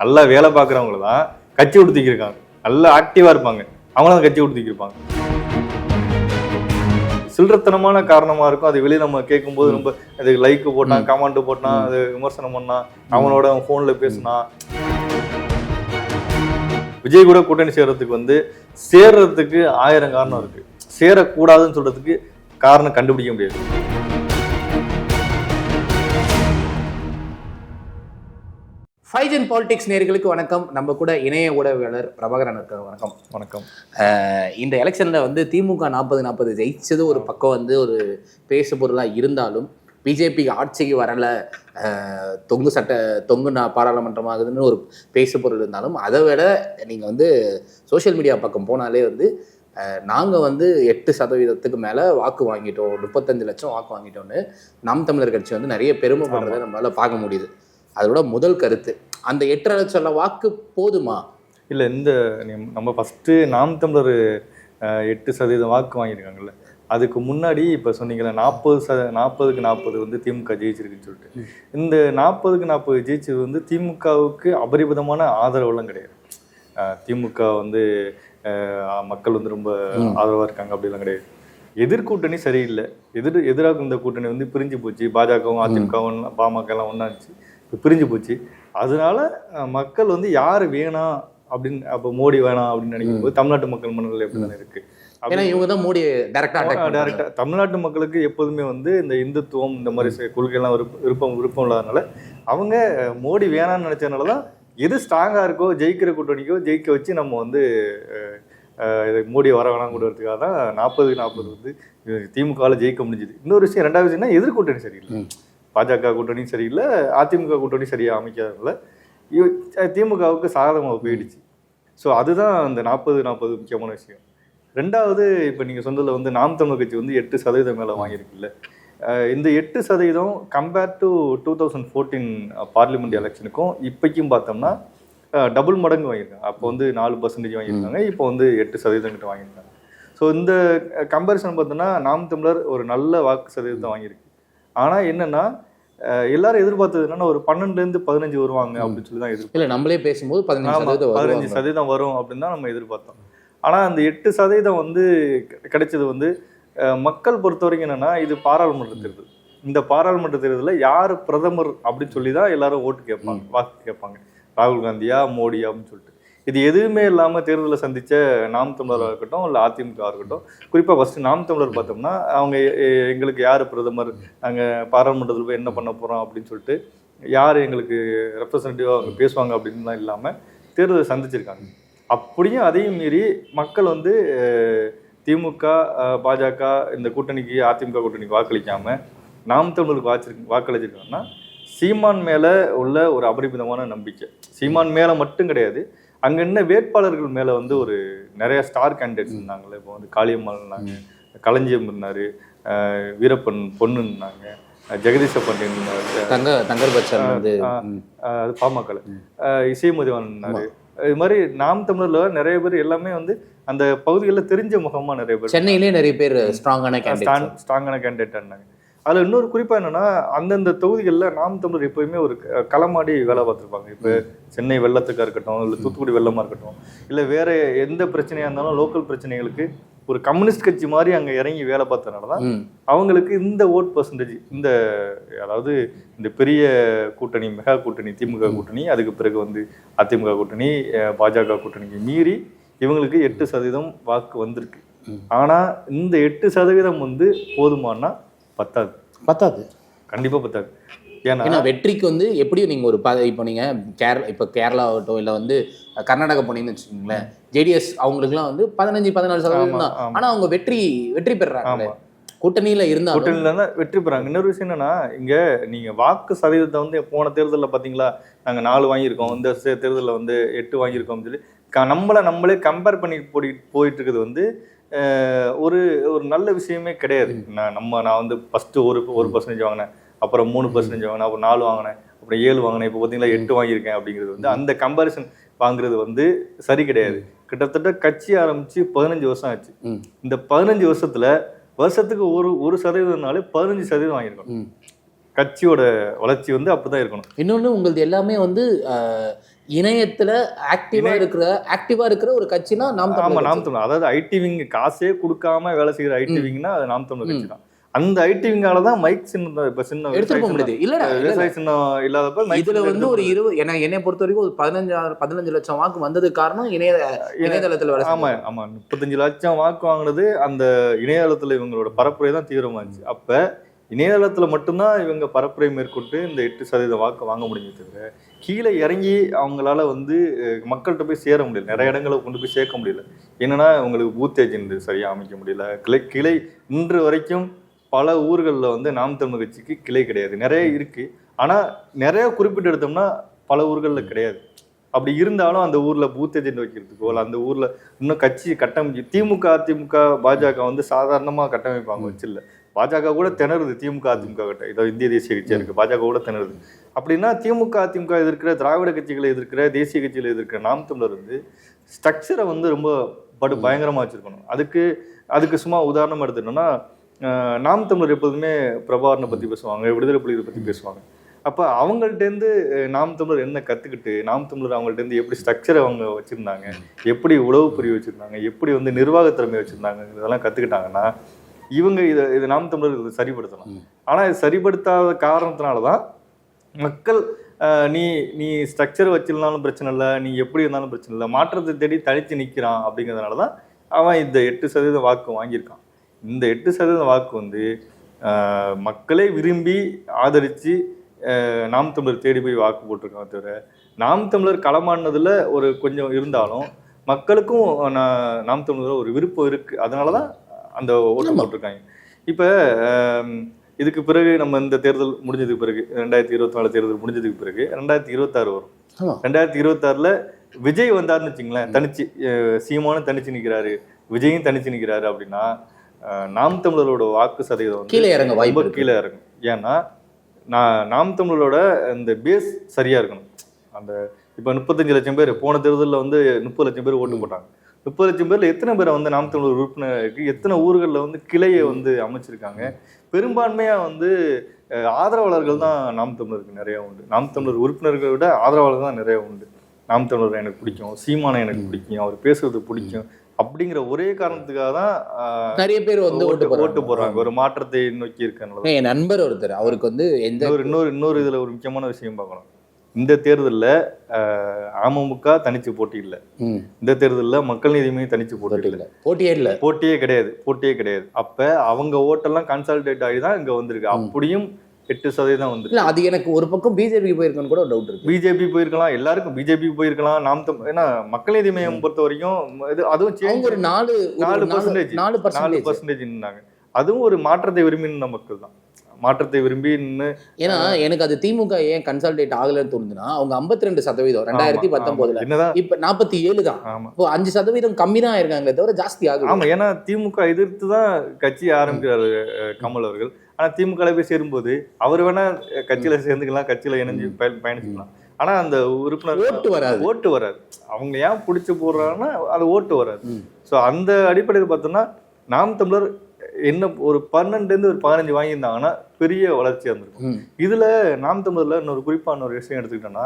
நல்லா வேலை பார்க்குறவங்கள தான் கட்சி கொடுத்திக்கிருக்காங்க நல்லா ஆக்டிவாக இருப்பாங்க. அவங்கள தான் கட்சி கொடுத்திக்கிருப்பாங்க சில்லறத்தனமான காரணமா இருக்கும். அது வெளியே நம்ம கேட்கும்போது ரொம்ப அது லைக் போட்டான் கமெண்ட் போட்டான் அது விமர்சனம் பண்ணான் அவனோட அவன் ஃபோன்ல பேசினான் விஜய் கூட கூட்டணி சேர்றதுக்கு வந்து சேர்றதுக்கு ஆயிரம் காரணம் இருக்கு. சேரக்கூடாதுன்னு சொல்றதுக்கு காரணம் கண்டுபிடிக்க முடியாது. ஃபைவ் ஜென் பாலிடிக்ஸ் நேர்களுக்கு வணக்கம். நம்ம கூட இணைய ஊடகவியலாளர் பிரபாகரன் இருக்கார். வணக்கம். வணக்கம். இந்த எலெக்ஷனில் வந்து திமுக நாற்பது நாற்பது ஜெயிச்சது ஒரு பக்கம் வந்து ஒரு பேசு பொருளாக இருந்தாலும் பிஜேபி ஆட்சிக்கு வரல தொங்கு சட்ட தொங்கு நா பாராளுமன்றமாகுதுன்னு ஒரு பேசு பொருள் இருந்தாலும் அதை விட நீங்கள் வந்து சோஷியல் மீடியா பக்கம் போனாலே வந்து நாங்கள் வந்து எட்டு சதவீதத்துக்கு மேலே வாக்கு வாங்கிட்டோம். முப்பத்தஞ்சு லட்சம் வாக்கு வாங்கிட்டோம்னு நாம் தமிழர் கட்சி வந்து நிறைய பெருமைப்படுறதை நம்மளால பார்க்க முடியுது. அதோட முதல் கருத்து. அந்த எட்டரை லட்சம் வாக்கு போதுமா? இல்ல இந்த நம்ம ஃபர்ஸ்ட் நாம் தமிழர் எட்டு சதவீதம் வாக்கு வாங்கியிருக்காங்கல்ல அதுக்கு முன்னாடி இப்போ சொன்னீங்கல்ல நாற்பது சத நாற்பதுக்கு நாற்பது வந்து திமுக ஜெயிச்சிருக்குன்னு சொல்லிட்டு. இந்த நாற்பதுக்கு நாற்பது ஜெயிச்சது வந்து திமுகவுக்கு அபரிமிதமான ஆதரவுலாம் கிடையாது. திமுக வந்து மக்கள் வந்து ரொம்ப ஆதரவா இருக்காங்க அப்படிலாம் கிடையாது. எதிர்கூட்டணி சரியில்லை. எதிர் எதிராக இந்த கூட்டணி வந்து பிரிஞ்சு போச்சு. பாஜகவும் அதிமுகவும் பாமக எல்லாம் ஒன்றாச்சு இப்போ பிரிஞ்சு போச்சு. அதனால மக்கள் வந்து யார் வேணாம் அப்படின்னு அப்போ மோடி வேணாம் அப்படின்னு நினைக்கும் போது தமிழ்நாட்டு மக்கள் மனநிலை எப்படி தானே இருக்கு? ஏன்னா இவங்க தான் மோடி டைரக்டா அட்டாக் டேரக்டா தமிழ்நாட்டு மக்களுக்கு எப்போதுமே வந்து இந்த இந்துத்துவம் இந்த மாதிரி சில கொள்கையெல்லாம் விருப்பம் விருப்பம் இல்லாதனால அவங்க மோடி வேணாம்னு நினைச்சதுனால தான் எது ஸ்ட்ராங்கா இருக்கோ ஜெயிக்கிற கூட்டணிக்கோ ஜெயிக்க வச்சு நம்ம வந்து இது மோடி வர வேணாம் கொடுக்கறதுக்காக தான் நாற்பது நாற்பது வந்து திமுகவில் ஜெயிக்க முடிஞ்சுது. இன்னொரு விஷயம் ரெண்டாவது விஷயம்னா எதிர்கூட்டணி சரியில்லை. பாஜக கூட்டணி சரியில்லை அதிமுக கூட்டணி சரியா அமைக்காதனால திமுகவுக்கு சாதகமாக போயிடுச்சு. ஸோ அதுதான் அந்த நாற்பது நாற்பது முக்கியமான விஷயம். ரெண்டாவது இப்போ நீங்கள் சொன்னதில் வந்து நாம் தமிழர் கட்சி வந்து எட்டு சதவீதம் மேலே வாங்கியிருக்குல்ல. இந்த எட்டு சதவீதம் compare to two thousand fourteen parliament எலெக்ஷனுக்கும் இப்போக்கும் பார்த்தோம்னா டபுள் மடங்கு வாங்கியிருக்காங்க. அப்போ வந்து நாலு பர்சன்டேஜ் வாங்கியிருக்காங்க இப்போ வந்து எட்டு சதவீதம் கிட்ட வாங்கியிருக்காங்க. ஸோ இந்த கம்பேரிசன் பார்த்தோன்னா நாம் தமிழர் ஒரு நல்ல வாக்கு சதவீதத்தை வாங்கியிருக்கு. ஆனால் என்னன்னா எல்லாரும் எதிர்பார்த்தது என்னன்னா ஒரு பன்னெண்டுலேருந்து பதினஞ்சு வருவாங்க அப்படின்னு சொல்லி தான் எதிர்பார்த்தோம். இல்ல நம்மளே பேசும்போது பதினஞ்சு பதினஞ்சு. சதவீதம் வரும் அப்படின்னு தான் நம்ம எதிர்பார்த்தோம். ஆனா அந்த எட்டு சதவீதம் வந்து கிடை- கிடைச்சது வந்து மக்கள் பொறுத்த வரைக்கும் என்னன்னா இது பாராளுமன்ற தேர்தல். இந்த பாராளுமன்ற தேர்தலில் யார் பிரதமர் அப்படின்னு சொல்லி தான் எல்லாரும் ஓட்டு கேட்பாங்க வாக்கு கேட்பாங்க. ராகுல் காந்தியா மோடியா அப்படின்னு சொல்லிட்டு. இது எதுவுமே இல்லாமல் தேர்தலை சந்தித்த நாம் தமிழராக இருக்கட்டும் இல்லை அதிமுக இருக்கட்டும். குறிப்பாக ஃபஸ்ட்டு நாம் தமிழர் பார்த்தோம்னா அவங்க எ- எங்களுக்கு யார் பிரதமர் நாங்கள் பாராளுமன்றத்தில் போய் என்ன பண்ண போகிறோம் அப்படின்னு சொல்லிட்டு யார் எங்களுக்கு ரெப்ரசன்டேட்டிவாக அவங்க பேசுவாங்க அப்படின்லாம் இல்லாமல் தேர்தலை சந்திச்சிருக்காங்க. அப்படியும் அதையும் மீறி மக்கள் வந்து திமுக பாஜக இந்த கூட்டணிக்கு அதிமுக கூட்டணிக்கு வாக்களிக்காமல் நாம் தமிழருக்கு வாச்சிருக்கு வாக்களிச்சிருக்காங்கன்னா சீமான் மேலே உள்ள ஒரு அபரிமிதமான நம்பிக்கை. சீமான் மேலே மட்டும் கிடையாது அங்கே என்ன வேட்பாளர்கள் மேலே வந்து ஒரு நிறைய ஸ்டார் கேண்டிடேட்ஸ் இருந்தாங்கல்ல. இப்போ வந்து காளியம்மாள் இருந்தாங்க களஞ்சியம் இருந்தார் வீரப்பன் பொண்ணு இருந்தாங்க அஹ், ஜெகதீச பாண்டியன் இருந்தாரு. தங்க தங்கர் பச்சன் வந்து பாமகல இசைமதிவானாரு இது மாதிரி நாம் தமிழர்ல நிறைய பேர் எல்லாமே வந்து அந்த பகுதிகளில் தெரிஞ்ச முகமா நிறைய பேர் சென்னையிலே நிறைய பேர் ஸ்ட்ராங்கான ஸ்ட்ராங்கான கேண்டிடேட் இருந்தாங்க அதுல இன்னொரு குறிப்பா என்னன்னா அந்தந்த தொகுதிகளில் நாம் தமிழர் எப்பயுமே ஒரு களமாடி வேலை பார்த்துருப்பாங்க. இப்போ சென்னை வெள்ளத்துக்கா இருக்கட்டும் இல்லை தூத்துக்குடி வெள்ளமா இருக்கட்டும் இல்லை வேற எந்த பிரச்சனையா இருந்தாலும் லோக்கல் பிரச்சனைகளுக்கு ஒரு கம்யூனிஸ்ட் கட்சி மாதிரி அங்க இறங்கி வேலை பார்த்ததுனால தான் அவங்களுக்கு இந்த ஓட் பர்சன்டேஜ் இந்த அதாவது இந்த பெரிய கூட்டணி மெகா கூட்டணி திமுக கூட்டணி அதுக்கு பிறகு வந்து அதிமுக கூட்டணி பாஜக கூட்டணிக்கு மீறி இவங்களுக்கு எட்டு சதவீதம் வாக்கு வந்திருக்கு. ம். ஆனா இந்த எட்டு சதவீதம் வந்து போதுமானா பத்தாது. பத்தாது. கண்டிப்பா பத்தாது. ஏன்னா வெற்றிக்கு வந்து எப்படியும் நீங்க ஒரு ப இப்போ நீங்க கேரளா இப்போ கேரளா ஆகட்டும் இல்லை வந்து கர்நாடகா போனீங்கன்னு வச்சுக்கோங்களேன் ஜேடிஎஸ் அவங்களுக்குலாம் வந்து பதினஞ்சு பதினாலு சதவீதம் தான். ஆமா. ஆனா அவங்க வெற்றி வெற்றி பெறாங்க ஆமா. கூட்டணியில இருந்தாலும். கூட்டணியில தான் வெற்றி பெறாங்க. இன்னொரு விஷயம் என்னன்னா இங்க நீங்க வாக்கு சதவீதத்தை வந்து போன தேர்தலில் பாத்தீங்களா நாங்க நாலு வாங்கியிருக்கோம். இந்த தேர்தல்ல வந்து எட்டு வாங்கியிருக்கோம் சொல்லி நம்மள நம்மளே கம்பேர் பண்ணி போடி போயிட்டு இருக்குது வந்து ஒரு ஒரு நல்ல விஷயமே கிடையாது. நான் நம்ம நான் வந்து ஃபர்ஸ்ட் ஒரு ஒரு பர்சன்டேஜ் வாங்கினேன். அப்புறம் மூணு பர்சன்டேஜ் வாங்கினேன். அப்புறம் நாலு வாங்கினேன். அப்புறம் ஏழு வாங்கினேன். இப்போ பார்த்தீங்களா எட்டு வாங்கியிருக்கேன் அப்படிங்கிறது வந்து அந்த கம்பேரிசன் வாங்குறது வந்து சரி கிடையாது. கிட்டத்தட்ட கட்சி ஆரம்பிச்சு பதினஞ்சு வருஷம் ஆச்சு. இந்த பதினஞ்சு வருஷத்துல வருஷத்துக்கு ஒரு ஒரு சதவீதம்னாலே பதினஞ்சு சதவீதம் வாங்கியிருக்கணும். கட்சியோட வளர்ச்சி வந்து அப்படிதான் இருக்கணும். இன்னொன்று உங்களது எல்லாமே வந்து இணையத்துல ஆக்டிவா இருக்கிற ஆக்டிவா இருக்கிற ஒரு கட்சினா நாம் ஆமா நாம். தமிழர். அதாவது ஐடி விங் காசே கொடுக்காம வேலை செய்யற ஐடி விங்னா அது நாம் தமிழர் கட்சி தான். அந்த ஐடி விங்கால தான் மைக் சின்னம் இப்ப சின்ன விவசாய முடியுது. இல்லடா விவசாய சின்னம் இல்லாதப்ப இதுல வந்து ஒரு இருபது ஏன்னா என்னை பொறுத்த வரைக்கும் ஒரு பதினஞ்சு பதினஞ்சு லட்சம் வாக்கு வந்ததுக்கு காரணம் இணைய இணையதளத்துல வேலை ஆமா. ஆமா. முப்பத்தஞ்சு லட்சம் வாக்கு வாங்கினது அந்த இணையதளத்துல இவங்களோட பரப்புரை தான் தீவிரமாச்சு. அப்ப இணையதளத்துல மட்டும்தான் இவங்க பரப்புரை மேற்கொண்டு இந்த எட்டு சதவீத வாக்கு வாங்க முடிஞ்சு தவிர கீழே இறங்கி அவங்களால வந்து மக்கள்கிட்ட போய் சேர முடியல. நிறைய இடங்களை கொண்டு போய் சேர்க்க முடியல. என்னன்னா உங்களுக்கு பூத் ஏஜென்ட் சரியா அமைக்க முடியல. கிளை கிளை இன்று வரைக்கும் பல ஊர்களில் வந்து நாம் தமிழ் கட்சிக்கு கிளை கிடையாது. நிறைய இருக்கு. ஆனா நிறைய குறிப்பிட்டு எடுத்தோம்னா பல ஊர்களில் கிடையாது. அப்படி இருந்தாலும் அந்த ஊர்ல பூத் ஏஜென்ட் வைக்கிறதுக்கோ இல்ல அந்த ஊர்ல இன்னும் கட்சி கட்டமைச்சு திமுக அதிமுக பாஜக வந்து சாதாரணமா கட்டமைப்பாங்க வச்சில்ல. பாஜக கூட திணறுது திமுக அதிமுக கிட்ட. இதோ இந்திய தேசிய கட்சி இருக்கு பாஜக கூட திணறுது. அப்படின்னா திமுக அதிமுக எதிர்க்கிற திராவிட கட்சிகளை எதிர்க்கிற தேசிய கட்சிகளை எதிர்க்கிற நாம் தமிழர் வந்து ஸ்ட்ரக்சரை வந்து ரொம்ப படு பயங்கரமா வச்சிருக்கணும். அதுக்கு அதுக்கு சும்மா உதாரணம் எடுத்துட்டோம்னா நாம் தமிழர் எப்போதுமே பிரபாகரனை பத்தி பேசுவாங்க விடுதலை புலிகளை பத்தி பேசுவாங்க. அப்ப அவங்கள்ட்டேருந்து நாம் தமிழர் என்ன கத்துக்கிட்டு நாம் தமிழர் அவங்கள்ட்ட இருந்து எப்படி ஸ்ட்ரக்சரை அவங்க வச்சிருந்தாங்க எப்படி உளவு பிரிவு வச்சிருந்தாங்க எப்படி வந்து நிர்வாக திறமை வச்சிருந்தாங்க இதெல்லாம் கத்துக்கிட்டாங்கன்னா இவங்க இதை இது நாம் தமிழர் இதை சரிப்படுத்தலாம் ஆனா இது சரிப்படுத்தாத காரணத்தினால தான் மக்கள் நீ நீ ஸ்ட்ரக்சர் வச்சிருந்தாலும் பிரச்சனை இல்லை நீ எப்படி இருந்தாலும் பிரச்சனை இல்லை மாற்றத்தை தேடி தனித்து நிற்கிறான் அப்படிங்கிறதுனால தான் அவன் இந்த எட்டு சதவீத வாக்கு வாங்கியிருக்கான். இந்த எட்டு சதவீத வாக்கு வந்து மக்களே விரும்பி ஆதரித்து நாம் தமிழர் தேடி போய் வாக்கு போட்டிருக்காங்க தவிர நாம் தமிழர் களமானதுல ஒரு கொஞ்சம் இருந்தாலும் மக்களுக்கும் நாம் தமிழர் ஒரு விருப்பம் இருக்கு. அதனால தான் அந்த ஓட்டு ஆமா. போட்டிருக்காங்க. இப்போ இதுக்கு பிறகு நம்ம இந்த தேர்தல் முடிஞ்சதுக்கு பிறகு ரெண்டாயிரத்தி இருபத்தி நாலு தேர்தல் முடிஞ்சதுக்கு பிறகு ரெண்டாயிரத்தி இருபத்தாறு வரும். ரெண்டாயிரத்தி இருபத்தாறுல விஜய் வந்தாருன்னு வச்சுங்களேன் தனிச்சு சீமானும் தனிச்சு நிக்கிறாரு விஜயும் தனிச்சு நிக்கிறாரு அப்படின்னா நாம் தமிழரோட வாக்கு சதவீதம் கீழே இறங்க வாய்ப்பு. கீழே இறங்கும். ஏன்னா நான் நாம் தமிழரோட இந்த பேஸ் சரியா இருக்கணும். அந்த இப்போ முப்பத்தஞ்சு லட்சம் பேர் போன தேர்தலில் வந்து முப்பது லட்சம் பேர் ஓட்டு போட்டாங்க. முப்பது லட்சம் பேர்ல எத்தனை பேரை வந்து நாம் தமிழர் உறுப்பினர் இருக்கு எத்தனை ஊர்களில் வந்து கிளையை வந்து அமைச்சிருக்காங்க? பெரும்பான்மையா வந்து ஆதரவாளர்கள் தான் நாம் தமிழருக்கு நிறைய உண்டு. நாம் தமிழர் உறுப்பினர்களை விட ஆதரவாளர்கள் தான் நிறைய உண்டு. நாம் தமிழர் எனக்கு பிடிக்கும் சீமானை எனக்கு பிடிக்கும் அவர் பேசுறது பிடிக்கும். அப்படிங்கிற ஒரே காரணத்துக்காக தான் நிறைய பேர் வந்து ஓட்டு ஓட்டு போடுறாங்க. ஒரு மாற்றத்தை நோக்கி இருக்கனால என் நண்பர் ஒருத்தர் அவருக்கு வந்து எந்த இன்னொரு இன்னொரு இன்னொரு இதுல ஒரு முக்கியமான விஷயம் பார்க்கணும். இந்த தேர்தலில் அமமுக தனிச்சு போட்டி இல்லை இந்த தேர்தலில் மக்கள் நீதி மையம் தனிச்சு போட்டி இல்லை போட்டியே இல்ல. போட்டியே கிடையாது. போட்டியே கிடையாது. அப்ப அவங்க ஓட்டெல்லாம் கன்சால்டேட் ஆகி தான் இங்க வந்திருக்கு. அப்படியும் எட்டு சதவீதம் இல்ல வந்திருக்கு அது எனக்கு ஒரு பக்கம் பிஜேபி போயிருக்கன்னு கூட டவுட் இருக்கு. பிஜேபி போயிருக்கலாம். எல்லாருக்கும் பிஜேபி போயிருக்கலாம். நாம் தம் ஏன்னா மக்கள் நீதி மையம் பொறுத்த வரைக்கும் இது அதுவும் ஒரு நாலு நாலு percentage. நாலு பர்சன்டேஜ் பர்சன்டேஜ் நின்னாங்க அதுவும் ஒரு மாற்றத்தை விரும்பி நின்ன மக்கள் தான். மாற்றத்தை விரும்பி நின்று ஏன்னா எனக்கு அது திமுக ஏன் கன்சல்டேட் ஆகலன்னு தோணுதுன்னா அவங்க 52% ரெண்டு சதவீதம் ரெண்டாயிரத்தி பத்தொன்பதுல இப்ப நாற்பத்தி ஏழு தான். இப்போ அஞ்சு சதவீதம் கம்மி தான் இருக்காங்களே தவிர ஜாஸ்தி ஆகுது ஆமா ஏன்னா திமுக எதிர்த்து தான் கட்சி ஆரம்பிக்கிறாரு கமல் அவர்கள். ஆனா திமுக போய் சேரும்போது அவர் வேணா கட்சியில சேர்ந்துக்கலாம் கட்சியில இணைஞ்சு பயணிச்சுக்கலாம். ஆனா அந்த உறுப்பினர் ஓட்டு வராது. ஓட்டு வராது. அவங்க ஏன் பிடிச்சி போடுறாங்கன்னா அது ஓட்டு வராது. ஸோ அந்த அடிப்படையில் பார்த்தோம்னா நாம் தமிழர் என்ன ஒரு பன்னெண்டுலேருந்து ஒரு பதினஞ்சு வாங்கியிருந்தாங்கன்னா பெரிய வளர்ச்சியாக இருந்திருக்கும். இதுல நாம் தமிழர்ல இன்னொரு குறிப்பான ஒரு விஷயம்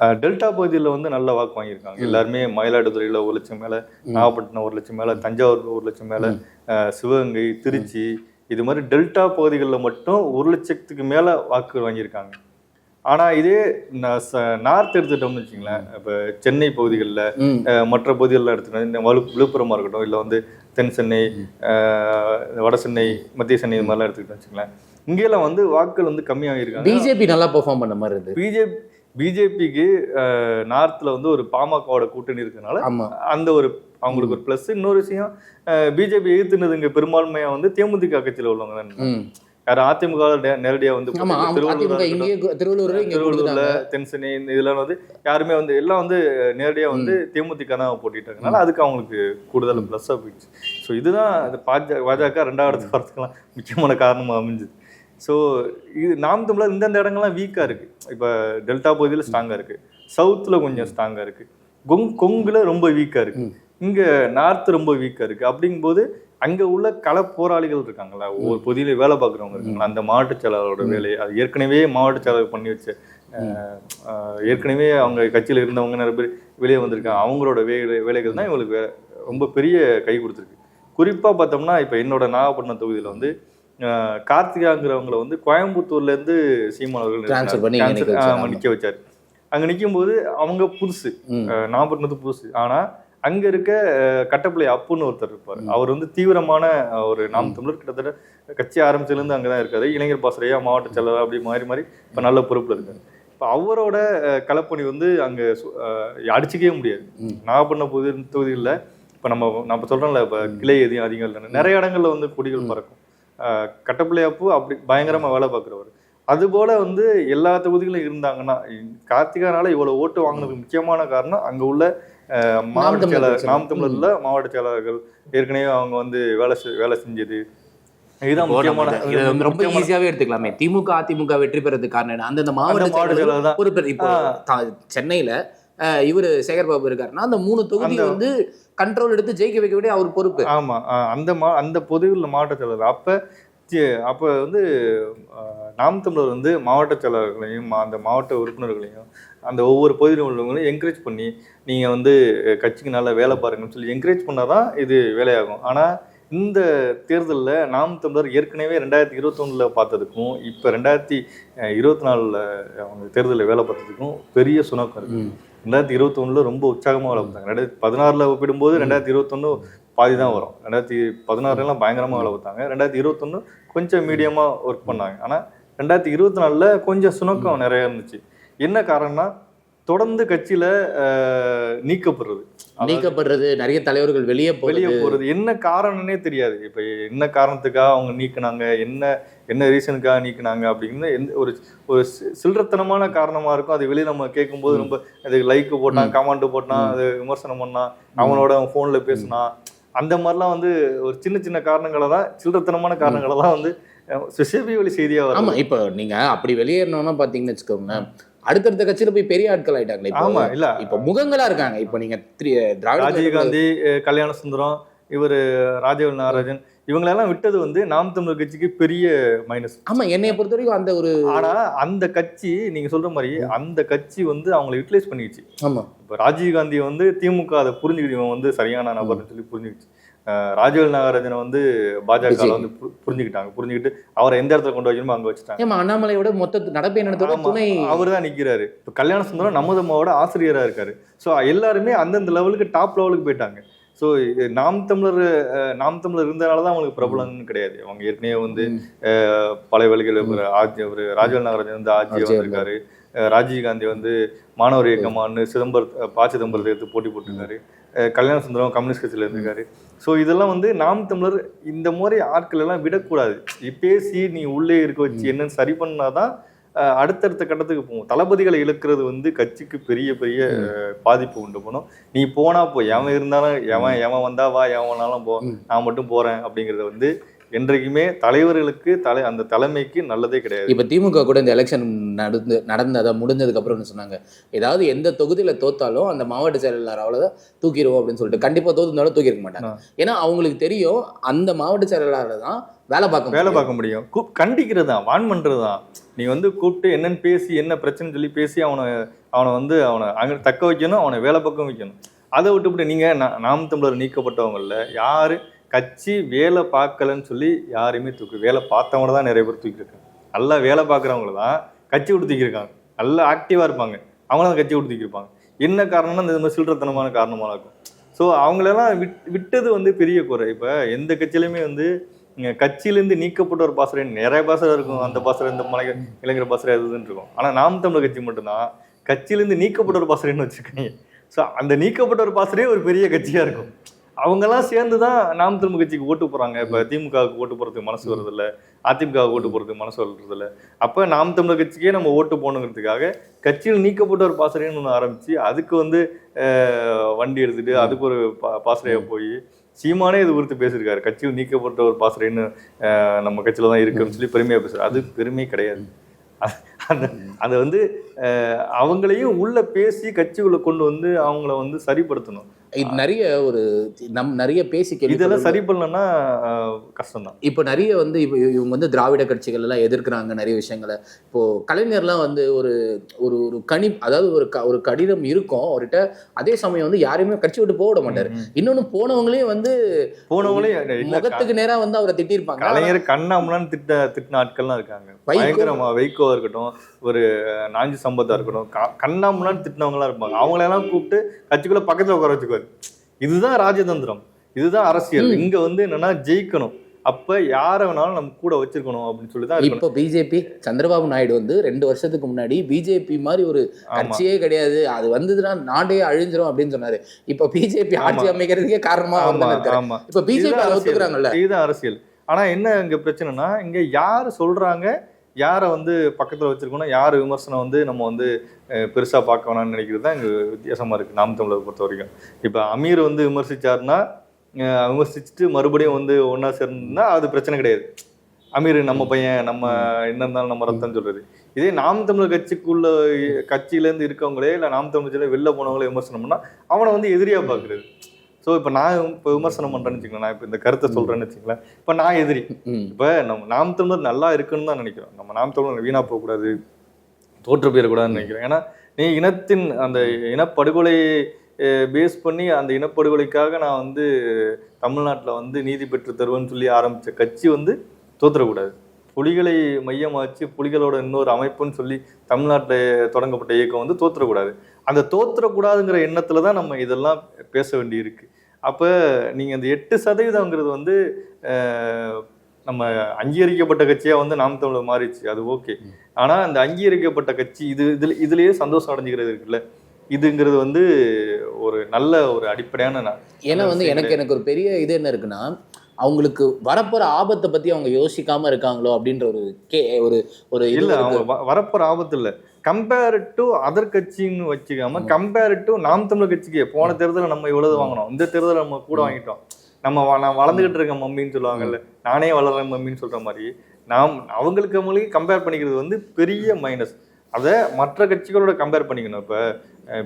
அஹ், டெல்டா பகுதியில் வந்து நல்ல வாக்கு வாங்கியிருக்காங்க. எல்லாருமே மயிலாடுதுறையில ஒரு லட்சம் மேல நாகப்பட்டினம் ஒரு லட்சம் மேல தஞ்சாவூர் ஒரு லட்சம் மேல அஹ், சிவகங்கை திருச்சி இது மாதிரி டெல்டா பகுதிகளில் மட்டும் ஒரு லட்சத்துக்கு மேல வாக்கு வாங்கியிருக்காங்க. ஆனா இதே நார்த் எடுத்துட்டோம்னு வச்சுங்களேன் இப்போ சென்னை பகுதிகளில். மற்ற பகுதிகளில் எடுத்துட்டோம் இந்த வலு விழுப்புரமா இருக்கட்டும் இல்லை வந்து தென் சென்னை வட சென்னை மத்திய சென்னை இது மாதிரிலாம் எடுத்துக்கிட்டோம் வச்சுங்களேன் இங்கெல்லாம் வந்து வாக்குகள் வந்து கம்மியாக இருக்காங்க பிஜேபி நல்லா பெர்ஃபார்ம் பண்ண மாதிரி இருக்கு. பிஜேபி பிஜேபிக்கு நார்த்ல வந்து ஒரு பாமகவோட கூட்டணி இருக்கனால ஆமா. அந்த ஒரு அவங்களுக்கு ஒரு ப்ளஸ் இன்னொரு விஷயம் பிஜேபி எதிர்த்துனது இங்க பெரும்பான்மையா வந்து தேமுதிக கட்சியில உள்ளவங்க தான். யார் அதிமுக நே- நேரடியா வந்து திருவள்ளூர்ல திருவள்ளூர்ல தென்சென்னை இந்த இதெல்லாம் வந்து யாருமே வந்து எல்லாம் வந்து நேரடியா வந்து தேமுதிக தான் போட்டிட்டாங்கனால அதுக்கு அவங்களுக்கு கூடுதல் ப்ளஸ்ஸாக போயிடுச்சு. ஸோ இதுதான் அந்த பாஜக ரெண்டாவது வரதுக்கெல்லாம் முக்கியமான காரணமா அமைஞ்சுது. ஸோ இது நாம் தமிழர் இந்தந்த இடங்கள்லாம் வீக்காக இருக்கு. இப்போ டெல்டா பகுதியில் ஸ்ட்ராங்காக இருக்கு. சவுத்தில் கொஞ்சம் ஸ்ட்ராங்காக இருக்கு. கொங் கொங்குல ரொம்ப வீக்காக இருக்கு. இங்க நார்த் ரொம்ப வீக்காக இருக்கு. அப்படிங்கும்போது அங்க உள்ள கள போராளிகள் இருக்காங்களா ஒவ்வொரு பகுதியில வேலை பார்க்குறவங்க இருக்காங்களா அந்த மாவட்ட செயலாளரோட வேலையை அது ஏற்கனவே மாவட்ட செயலாளர் பண்ணி வச்ச ஏற்கனவே அவங்க கட்சியில் இருந்தவங்க நிறைய பேர் வெளியே வந்திருக்காங்க. அவங்களோட வேலை வேலைகள் தான் இவங்களுக்கு ரொம்ப பெரிய கை கொடுத்துருக்கு. குறிப்பாக பார்த்தோம்னா இப்போ என்னோட நாகப்பட்டினம் தொகுதியில் வந்து கார்த்திகாங்கிறவங்கள வந்து கோயம்புத்தூர்லேருந்து சீமான் அவர்கள் Transfer பண்ணி இங்க நிக்க transfer- வச்சாரு. அங்கே நிக்கும்போது அவங்க புதுசு. நாகப்பட்டினத்து புதுசு. ஆனா அங்க இருக்க கட்டப்பிள்ளை அப்புன்னு ஒருத்தர் இருப்பார். அவர் வந்து தீவிரமான ஒரு நாம் தமிழர் கிட்டத்தட்ட கட்சி ஆரம்பிச்சதுலேருந்து அங்கே தான் இருக்காரு. இளைஞர் பாசறையா மாவட்ட செயலர் அப்படி மாறி மாறி இப்போ நல்ல பொறுப்புல இருக்காரு. இப்போ அவரோட அஹ், களப்பணி வந்து அங்கே அடிச்சுக்கவே முடியாது. நாகப்பட்டினம் பொது தொகுதியில் இப்போ நம்ம நம்ம சொல்றோம்ல இப்போ கிளை எதையும் அதிகம் இல்லைன்னு. நிறைய இடங்கள்ல வந்து கொடிகள் பறக்கும். அஹ், கட்டப்பிள்ளை அப்பு அப்படி பயங்கரமா வேலை பார்க்குறவர். அதுபோல வந்து எல்லா தொகுதிகளும் இருந்தாங்கன்னா கார்த்திகானால இவ்வளவு ஓட்டு வாங்கினதுக்கு முக்கியமான காரணம் அங்க உள்ள மாவட்ட கட்சி. நாம் தமிழர்ல மாவட்ட செயலாளர்கள் ஏற்கனவே அவங்க வந்து வேலை வேலை செஞ்சது. ரொம்ப ஈஸியாவே எடுத்துக்கலாமே. திமுக அதிமுக வெற்றி பெறதுக்கு காரணம் என்ன? அந்தந்த மாவட்ட அந்த மாவட்ட செயலாளர் செயலாளர் தான். ஒரு பேர் இப்போ சென்னையில இவரு சேகர் பாபு இருக்காருன்னா அந்த மூணு தொகுதி வந்து கண்ட்ரோல் எடுத்து ஜெயிக்க வைக்க வேண்டிய அவர் பொறுப்பு. ஆமா அந்த மா அந்த பொதுவில் மாவட்ட செயலாளர். அப்ப அப்போ வந்து நாம் தமிழர் வந்து மாவட்ட செயலாளர்களையும் மா- அந்த மாவட்ட உறுப்பினர்களையும் அந்த ஒவ்வொரு பகுதியில் உள்ளவங்களையும் என்கரேஜ் பண்ணி நீங்கள் வந்து கட்சிக்கு நல்லா வேலை பாருங்கன்னு சொல்லி என்கரேஜ் பண்ணால் தான் இது வேலையாகும். ஆனால் இந்த தேர்தலில் நாம் தமிழர் ஏற்கனவே ரெண்டாயிரத்தி இருபத்தொன்னில் பார்த்ததுக்கும் இப்போ ரெண்டாயிரத்தி இருபத்தி நாலில் அவங்க தேர்தலில் வேலை பார்த்ததுக்கும் பெரிய சுணக்கம் இருக்குது ரெண்டாயிரத்தி இருபத்தொன்னில் ரொம்ப உற்சாகமாக வேலை பார்த்தாங்க ரெண்டாயிரத்தி பதினாறில் ஒப்பிடும்போது ரெண்டாயிரத்தி இருபத்தொன்று பாதி தான் வரும். ரெண்டாயிரத்தி பதினாறுலாம் பயங்கரமாக வேலை பார்த்தாங்க ரெண்டாயிரத்தி இருபத்தொன்று கொஞ்சம் மீடியமாக ஒர்க் பண்ணாங்க. ஆனால் ரெண்டாயிரத்தி இருபத்தி நாலில் கொஞ்சம் சுணக்கம் நிறைய இருந்துச்சு. என்ன காரணம்னா தொடர்ந்து கட்சியில் நீக்கப்படுறது. நீக்கப்படுறது நிறைய தலைவர்கள் வெளியே வெளியே போறது. என்ன காரணம்னே தெரியாது. இப்ப என்ன காரணத்துக்காக அவங்க நீக்குனாங்க? என்ன என்ன ரீசனுக்காக நீக்குனாங்க? அப்படின்னு எந்த ஒரு ஒரு சில்லறத்தனமான காரணமா இருக்கும். அது வெளியே நம்ம கேட்கும்போது ரொம்ப அதுக்கு லைக் போட்டான் கமெண்ட் போட்டான் அது விமர்சனம் பண்ணான் அவனோட அவன் போன்ல பேசினான் அந்த மாதிரிலாம் வந்து ஒரு சின்ன சின்ன காரணங்களை தான் சில்லறத்தனமான காரணங்களை தான் வந்து சுசேபி வழி செய்தியா ஆமா வரும் இப்போ நீங்க அப்படி வெளியேறணும்னா பாத்தீங்கன்னு வச்சுக்கோங்களேன் அடுத்தடுத்த கட்சியில போய் பெரிய ஆட்கள் ஆயிட்டாங்களே இப்போ. ஆமா இல்ல. இப்போ முகங்களா இருக்காங்க. இப்போ நீங்க திரி- திராவிட ராஜீவ் காந்தி அஹ் கல்யாண சுந்தரம் இவர் ராஜீவ் நாகராஜன் இவங்களெல்லாம் விட்டது வந்து நாம் தமிழர் கட்சிக்கு பெரிய மைனஸ் ஆமா என்னைய பொறுத்த வரைக்கும் அந்த ஒரு ஆனா அந்த கட்சி நீங்க சொல்ற மாதிரி அந்த கட்சி வந்து அவங்களை யூட்டிலைஸ் பண்ணிடுச்சு. ஆமா. இப்ப ராஜீவ் காந்தி வந்து திமுக அதை புரிஞ்சுக்கிட்டு இவன் வந்து சரியான நபர்னு சொல்லி புரிஞ்சுக்கிச்சு. அஹ் ராஜீவ் நாகராஜனை வந்து பாஜக. வந்து புரிஞ்சுக்கிட்டாங்க. புரிஞ்சுக்கிட்டு அவரை எந்த இடத்துல கொண்டு வைக்கணுமோ அங்க வச்சுட்டாங்க. ஏமா அண்ணாமலையோட மொத்த நடப்பயணத்தோட துணை. அவர் தான் நிக்கிறாரு. இப்ப கல்யாண சுந்தரம் நமதம்மாவோட ஆசிரியரா இருக்காரு. சோ எல்லாருமே அந்தந்த லெவலுக்கு டாப் லெவலுக்கு போயிட்டாங்க. ஸோ நாம் தமிழர் நாம் தமிழர் இருந்தனால தான் அவங்களுக்கு பிரபலம்னு கிடையாது. அவங்க ஏற்கனவே வந்து பழைய வழிகள் ஒரு ஆட்சி ஒரு ராஜீவ் நாகராஜன் வந்து ஆட்சியை ஆட்சியா வந்திருக்காரு. ராஜீவ் காந்தி வந்து மாணவர் இயக்கமான்னு சிதம்பரம் ப சிதம்பரத்தை எடுத்து போட்டி போட்டிருக்காரு. கல்யாண சுந்தரம் கம்யூனிஸ்ட் கட்சியில இருந்திருக்காரு. ஸோ இதெல்லாம் வந்து நாம் தமிழர் இந்த மாதிரி ஆட்கள் எல்லாம் விடக்கூடாது. பேசி நீ உள்ளே இருக்க வச்சு என்னன்னு சரி பண்ணாதான் அடுத்தடுத்த கட்டத்துக்கு போகும் தளபதிகளை இழக்கிறது வந்து கட்சிக்கு பெரிய பெரிய பாதிப்பு உண்டு பண்ணும் நீ போனா போ. எவன் இருந்தாலும் எவன் எவன் வந்தா வா எவன் வேணாலும் போ. நான் மட்டும் போறேன் அப்படிங்கறது வந்து என்றைக்குமே தலைவர்களுக்கு தலை அந்த தலைமைக்கு நல்லதே கிடையாது. இப்ப திமுக கூட இந்த எலெக்ஷன் நடந்து நடந்ததா முடிஞ்சதுக்கு அப்புறம் சொன்னாங்க? ஏதாவது எந்த தொகுதியில தோத்தாலும் அந்த மாவட்ட செயலாளர் அவ்வளவுதான் தூக்கிடுவோம் அப்படின்னு சொல்லிட்டு கண்டிப்பா தோத்துனாலும் தூக்கிருக்க மாட்டாங்க. ஏன்னா அவங்களுக்கு தெரியும் அந்த மாவட்ட செயலாளர் தான் வேலை பார்க்க வேலை. பார்க்க முடியும். கண்டிக்கிறது தான் வான் பண்றது தான் நீ வந்து கூப்பிட்டு என்னன்னு பேசி என்ன பிரச்சனை சொல்லி பேசி அவனை அவனை வந்து அவனை அங்க தக்க வைக்கணும் அவனை வேலை பக்கம் வைக்கணும். அதை விட்டுவிட்டு நீங்க நா- நாம் தமிழர் நீக்கப்பட்டவங்கல்ல யாரு கட்சி வேலை பார்க்கலன்னு சொல்லி யாரையுமே தூக்கு வேலை பார்த்தவங்கள தான் நிறைய பேர் தூக்கியிருக்காங்க நல்லா வேலை பார்க்குறவங்கள தான் கட்சி விட்டு தூக்கியிருக்காங்க நல்லா ஆக்டிவாக இருப்பாங்க. அவங்கள தான் கட்சி விட்டு தூக்கியிருப்பாங்க என்ன காரணம்னா இந்த மாதிரி சில்லறத்தனமான காரணமாக இருக்கும். ஸோ அவங்களெல்லாம் விட் விட்டது வந்து பெரிய குறை. இப்போ எந்த கட்சியிலையுமே வந்து கட்சியிலேருந்து நீக்கப்பட்ட ஒரு பாசறை நிறைய பாசறை இருக்கும். அந்த பாசறை இந்த மலை இளைஞர் பாசறை அதுன்னு இருக்கும். ஆனால் நாம் தமிழர் கட்சி மட்டும்தான் கட்சியிலேருந்து நீக்கப்பட்ட ஒரு பாசறைன்னு வச்சுருக்காங்க ஸோ அந்த நீக்கப்பட்ட ஒரு பாசறையே ஒரு பெரிய கட்சியாக இருக்கும். அவங்கெல்லாம் சேர்ந்து தான் நாம் தமிழ் கட்சிக்கு ஓட்டு போகிறாங்க இப்போ திமுகவுக்கு ஓட்டு போகிறதுக்கு மனசு வருதில்ல. அதிமுக ஓட்டு போகிறதுக்கு மனசு வருதில்ல. அப்போ நாம் தமிழர் கட்சிக்கே நம்ம ஓட்டு போகணுங்கிறதுக்காக கட்சியில் நீக்கப்பட்ட ஒரு பாசறைன்னு ஒன்று ஆரம்பித்து அதுக்கு வந்து வண்டி எடுத்துகிட்டு அதுக்கு ஒரு பா பாசறையாக போய் சீமானே இது குறித்து பேசியிருக்காரு. கட்சியில் நீக்கப்பட்ட ஒரு பாசறைன்னு நம்ம கட்சியில் தான் இருக்குன்னு சொல்லி பெருமையாக பேசுகிறார் அது பெருமை கிடையாது. அந்த அதை வந்து அவங்களையும் உள்ளே பேசி கட்சிக்குள்ளே கொண்டு வந்து அவங்கள வந்து சரிப்படுத்தணும். இது நிறைய ஒரு நம் நிறைய பேசி இதெல்லாம் சரி பண்ணலன்னா அஹ், கஷ்டம்தான். இப்போ நிறைய வந்து இப்போ இவங்க வந்து திராவிட கட்சிகள் எல்லாம் எதிர்க்கிறாங்க நிறைய விஷயங்களை. இப்போ கலைஞர்லாம் வந்து ஒரு ஒரு ஒரு கணி அதாவது ஒரு க- ஒரு கடிதம் இருக்கும் அவர்கிட்ட. அதே சமயம் வந்து யாரையுமே கட்சி விட்டு போக விட மாட்டாரு. இன்னொன்னு போனவங்களையும் வந்து போனவங்களே முகத்துக்கு நேரா வந்து அவரை திட்டிருப்பாங்க கலைஞர் கண்ணாமலான்னு திட்ட திட்டின ஆட்கள்லாம் இருக்காங்க. பயங்கரமா வைகோவா இருக்கட்டும் ஒரு நாஞ்சி சம்பத்தா இருக்கட்டும் க- கண்ணாமலான்னு திட்டினவங்களாம் இருப்பாங்க. அவங்களெல்லாம் கூப்பிட்டு கட்சிக்குள்ள பக்கத்துல உட்கார வச்சுக்குவாரு. இதுதான் ராஜதந்திரம். இதுதான் அரசியல். இங்க வந்து என்னன்னா ஜெயிக்கணும். அப்ப யார வேணாலும் நம்ம கூட வச்சிருக்கணும் அப்படின்னு சொல்லி தான் இருக்கணும். இப்போ பிஜேபி சந்திரபாபு நாயுடு வந்து ரெண்டு வருஷத்துக்கு முன்னாடி பிஜேபி மாதிரி ஒரு கட்சியே கிடையாது. அது வந்ததுன்னா நாடே அழிஞ்சிரும் அப்படின்னு சொன்னாரு. இப்போ பிஜேபி ஆட்சி. அமைக்கிறதுக்கே காரணமா ஆமா இப்போ பிஜேபி. ஒத்துக்கிறாங்கல்ல. இதுதான் அரசியல். ஆனா என்ன இங்க பிரச்சனைனா இங்க யாரு சொல்றாங்க யாரை வந்து பக்கத்தில் வச்சுருக்கோன்னா யார் விமர்சனம் வந்து நம்ம வந்து பெருசாக பார்க்க வேணாம்னு நினைக்கிறது தான் இங்கே வித்தியாசமாக இருக்குது நாம் தமிழர் பொறுத்த வரைக்கும். இப்போ அமீர் வந்து விமர்சிச்சாருன்னா விமர்சிச்சுட்டு மறுபடியும் வந்து ஒன்றா சேர்ந்துன்னா அது பிரச்சனை கிடையாது. அமீர் நம்ம பையன் நம்ம என்ன இருந்தாலும் நம்ம ரத்தம் சொல்கிறது இதே நாம் தமிழர் கட்சிக்குள்ள கட்சியிலேருந்து இருக்கவங்களே இல்லை நாம் தமிழ் வெளில போனவங்களே விமர்சனம் அவனை வந்து எதிரியாக பார்க்குறது. ஸோ இப்போ நான் இப்போ விமர்சனம் பண்றேன்னு வச்சுக்கோங்களேன். நான் இப்போ இந்த கருத்தை சொல்றேன்னு வச்சுக்கோங்களேன். இப்போ நான் எதிரி. இப்போ நம்ம நாம் தமிழர் நல்லா இருக்குன்னு தான் நினைக்கிறோம். நம்ம நாம் தமிழர் வீணா போகக்கூடாது தோற்று போயிடக்கூடாதுன்னு நினைக்கிறோம். ஏன்னா நீ இனத்தின் அந்த இனப்படுகொலை பேஸ் பண்ணி அந்த இனப்படுகொலைக்காக நான் வந்து தமிழ்நாட்டில் வந்து நீதி பெற்று தருவேன்னு சொல்லி ஆரம்பிச்ச கட்சி வந்து தோத்துறக்கூடாது புலிகளை மையமாச்சு புலிகளோட இன்னொரு அமைப்புன்னு சொல்லி தமிழ்நாட்டில் தொடங்கப்பட்ட இயக்கம் வந்து தோத்துறக்கூடாது அந்த தோத்துறக்கூடாதுங்கிற எண்ணத்துல தான் நம்ம இதெல்லாம் பேச வேண்டி அப்போ நீங்கள் அந்த எட்டு சதவீதங்கிறது வந்து நம்ம அங்கீகரிக்கப்பட்ட கட்சியாக வந்து நாம் தமிழர் மாறிடுச்சு. அது ஓகே. ஆனால் அந்த அங்கீகரிக்கப்பட்ட கட்சி இது இதில் இதுலேயே சந்தோஷம் அடைஞ்சுக்கிறது இருக்குல்ல. இதுங்கிறது வந்து ஒரு நல்ல ஒரு அடிப்படையான ஏன்னா வந்து எனக்கு எனக்கு ஒரு பெரிய இது என்ன இருக்குன்னா அவங்களுக்கு வரப்போற ஆபத்தை பத்தி அவங்க யோசிக்காம இருக்காங்களோ அப்படின்ற ஒரு கே ஒரு ஒரு இல்ல. அவங்க வ- வரப்போற ஆபத்து இல்ல. கம்பேர் டு அதர் கட்சின்னு வச்சுக்காம கம்பேர் டு நாம் தமிழர் கட்சிக்கு போன தேர்தலில் நம்ம இவ்வளவு வாங்கினோம். இந்த தேர்தலில் நம்ம கூட வாங்கிட்டோம். நம்ம நான் வளர்ந்துகிட்டு இருக்கேன் மம்மின்னு சொல்லுவாங்கல்ல நானே வளர்றேன் மம்மின்னு சொல்ற மாதிரி நாம் அவங்களுக்கு அவங்களுக்கு கம்பேர் பண்ணிக்கிறது வந்து பெரிய மைனஸ் அதை மற்ற கட்சிகளோட கம்பேர் பண்ணிக்கணும். இப்போ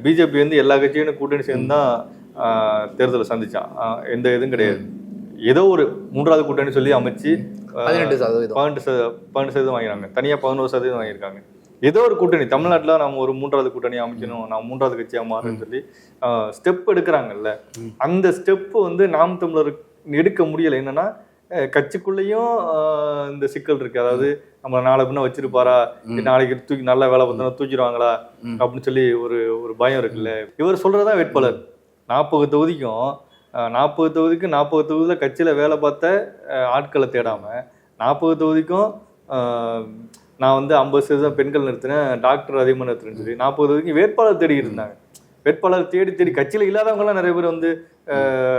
பிஜேபி வந்து எல்லா கட்சியும் கூட்டணி சேர்ந்து தான் தேர்தலை சந்திச்சான். அஹ், எந்த இதுவும் கிடையாது. ஏதோ ஒரு மூன்றாவது கூட்டணி சொல்லி அமைச்சு பதினெட்டு சதவீதம். பன்னெண்டு சத பன்னெண்டு சதவீதம் வாங்கினாங்க. தனியாக பதினோரு சதவீதம் வாங்கியிருக்காங்க. ஏதோ ஒரு கூட்டணி. தமிழ்நாட்டில் நம்ம ஒரு மூன்றாவது கூட்டணி அமைக்கணும் நான் மூன்றாவது கட்சியாக மாறுன்னு சொல்லி ஸ்டெப் எடுக்கிறாங்கல்ல. அந்த ஸ்டெப் வந்து நாம் தமிழர் எடுக்க முடியல. என்னன்னா கட்சிக்குள்ளேயும் இந்த சிக்கல் இருக்கு. அதாவது நம்ம நாளை பின்ன வச்சிருப்பாரா. நாளைக்கு தூக்கி நல்ல வேலை பார்த்தா தூக்கிடுவாங்களா. அப்படின்னு சொல்லி ஒரு ஒரு பயம் இருக்குல்ல. இவர் சொல்றதா வேட்பாளர். நாற்பது தொகுதிக்கும் நாற்பது தொகுதிக்கு நாற்பது தொகுதியில் கட்சியில் வேலை பார்த்த ஆட்களை தேடாம நாற்பது தொகுதிக்கும் நான் வந்து ஐம்பது சதவீதம் பெண்கள் நிறுத்தினேன் டாக்டர் அதிகமாக நிறுத்தினேன்னு சொல்லி. நாற்பது தொகுதிக்கு வேட்பாளர் தேடி இருந்தாங்க. வேட்பாளர் தேடி தேடி கட்சியில் இல்லாதவங்கலாம் நிறைய பேர் வந்து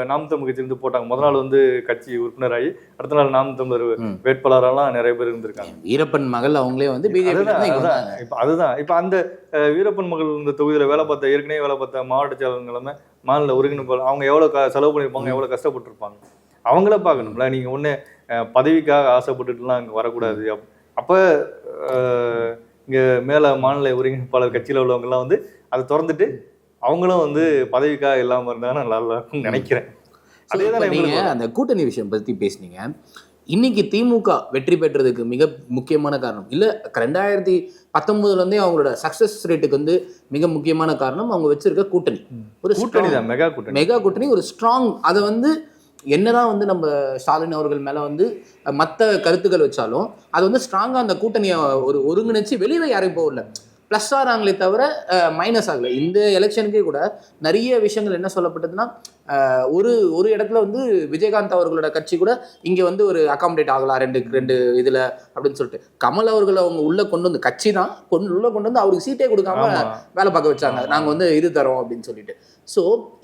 நாம் தமிழ் கட்சி இருந்து போட்டாங்க. முதல் நாள் வந்து கட்சி உறுப்பினராகி அடுத்த நாள் நாம் தமிழர். வேட்பாளரெல்லாம் நிறைய பேர் இருந்திருக்காங்க. வீரப்பன் மகள் அவங்களே வந்து அதுதான் இப்ப அதுதான். இப்ப அந்த வீரப்பன் மகள் இந்த தொகுதியில வேலை பார்த்த ஏற்கனவே வேலை பார்த்த மாவட்ட எல்லாமே மாநில ஒருங்கிணைப்பாளர் அவங்க எவ்வளவு க- செலவு பண்ணிருப்பாங்க எவ்வளவு கஷ்டப்பட்டிருப்பாங்க. அவங்கள பார்க்கணும்ல. நீங்க ஒண்ணு அஹ், பதவிக்காக ஆசைப்பட்டுட்டுலாம் அங்க வரக்கூடாது. அப்ப இங்க மேல மாநில ஒருங்கிணைப்பாளர் கட்சியில உள்ளவங்க எல்லாம் வந்து அதை திறந்துட்டு அவங்களும் வந்து பதவிக்காக இல்லாம இருந்தாங்கன்னா நல்லா இருக்கும்னு நினைக்கிறேன். அதே தான் நீங்க அந்த கூட்டணி விஷயம் பத்தி பேசுனீங்க. இன்னைக்கு திமுக வெற்றி பெற்றதுக்கு மிக முக்கியமான காரணம். இல்ல ரெண்டாயிரத்தி பத்தொன்பதுல இருந்தே அவங்களோட சக்சஸ் ரேட்டுக்கு வந்து மிக முக்கியமான காரணம் அவங்க வச்சிருக்க கூட்டணி. ஒரு கூட்டணி தான் மெகா கூட்டணி. மெகா கூட்டணி ஒரு ஸ்ட்ராங் அதை வந்து என்னதான் வந்து நம்ம ஸ்டாலின் அவர்கள் மேல வந்து மற்ற கருத்துக்கள் வச்சாலும் அது வந்து ஸ்ட்ராங்கா அந்த கூட்டணியை ஒரு ஒருங்கிணைச்சு வெளியில யாரையும் போகல ப்ளஸ் ஆகிறாங்களே தவிர மைனஸ் ஆகல. இந்த எலெக்ஷனுக்கே கூட நிறைய விஷயங்கள் என்ன சொல்லப்பட்டதுன்னா ஒரு ஒரு இடத்துல வந்து விஜயகாந்த் அவர்களோட கட்சி கூட இங்க வந்து ஒரு அகாமடேட் ஆகலாம் ரெண்டு ரெண்டு இதுல அப்படின்னு சொல்லிட்டு. கமல் அவர்கள் அவங்க உள்ள கொண்டு வந்து கட்சி தான் கொண்டு உள்ள கொண்டு வந்து அவருக்கு சீட்டே கொடுக்காம வேலை பார்க்க வச்சாங்க. நாங்க வந்து இது தரோம் அப்படின்னு சொல்லிட்டு. சோ